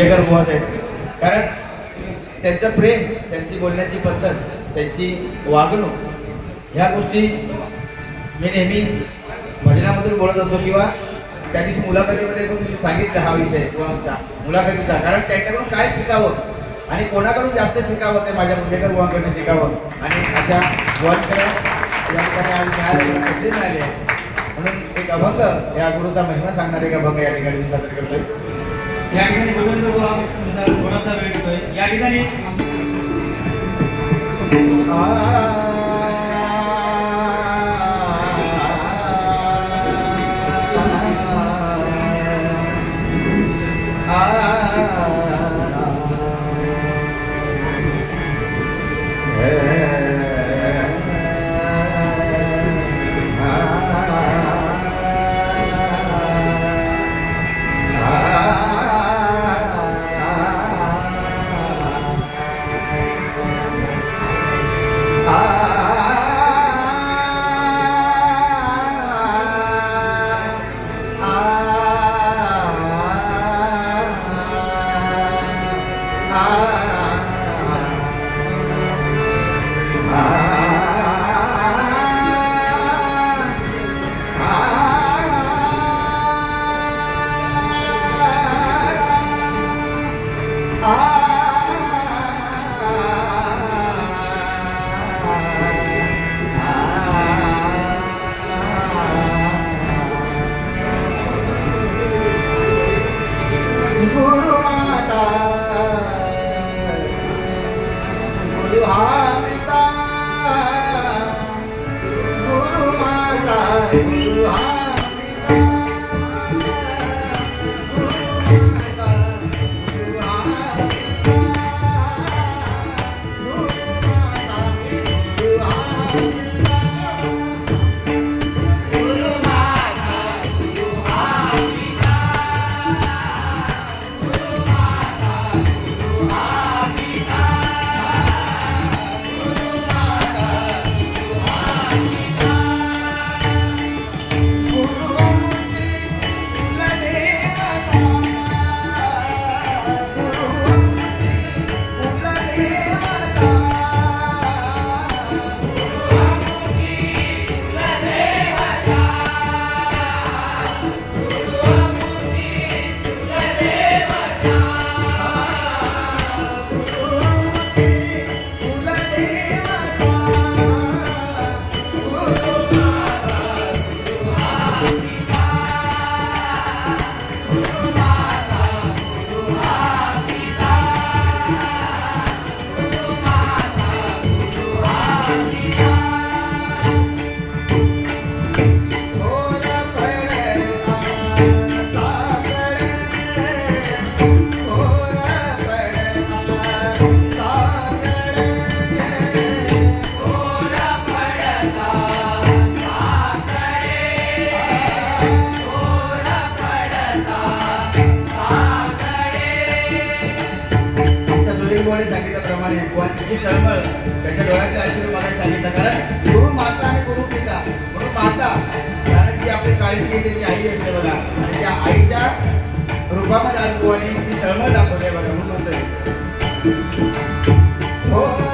Beggar बुवाच आहेत. कारण त्यांचं प्रेम त्यांची बोलण्याची पद्धत त्यांची वागणूक ह्या गोष्टी मी नेहमी भजनामधून बोलत असतो किंवा त्या दिवशी मुलाखतीमध्ये पण तुम्ही सांगितलं हा विषय किंवा मुलाखतीचा. कारण त्यांच्याकडून काय शिकावं आणि कोणाकडून जास्त शिकावं ते माझ्या मुंडेकर बुवांकडनं शिकावं. आणि अशा बुवांकडे या ठिकाणी आज मिळाले संधी मिळाली आहे. म्हणून एक अभंग या गुरुचा महिमा सांगणारे एक अभंग या ठिकाणी मी सादर करतोय. या ठिकाणी गोविंद बुवा तुमचा थोडासा वेळ घेतोय या ठिकाणी. गुरु Ah! गुरुने सांगितल्याप्रमाणे बुवांची तळमळ त्याच्या डोळ्यातले आशीर्वाद मला सांगितलं. कारण गुरु माता आणि गुरु पिता म्हणून माता कारण ती आपली काळजी घेते ती आई असते बघा आणि त्या आईच्या रूपामध्ये आज बुवानी ती तळमळ दाखवली बघा म्हणून म्हणतोय. हो.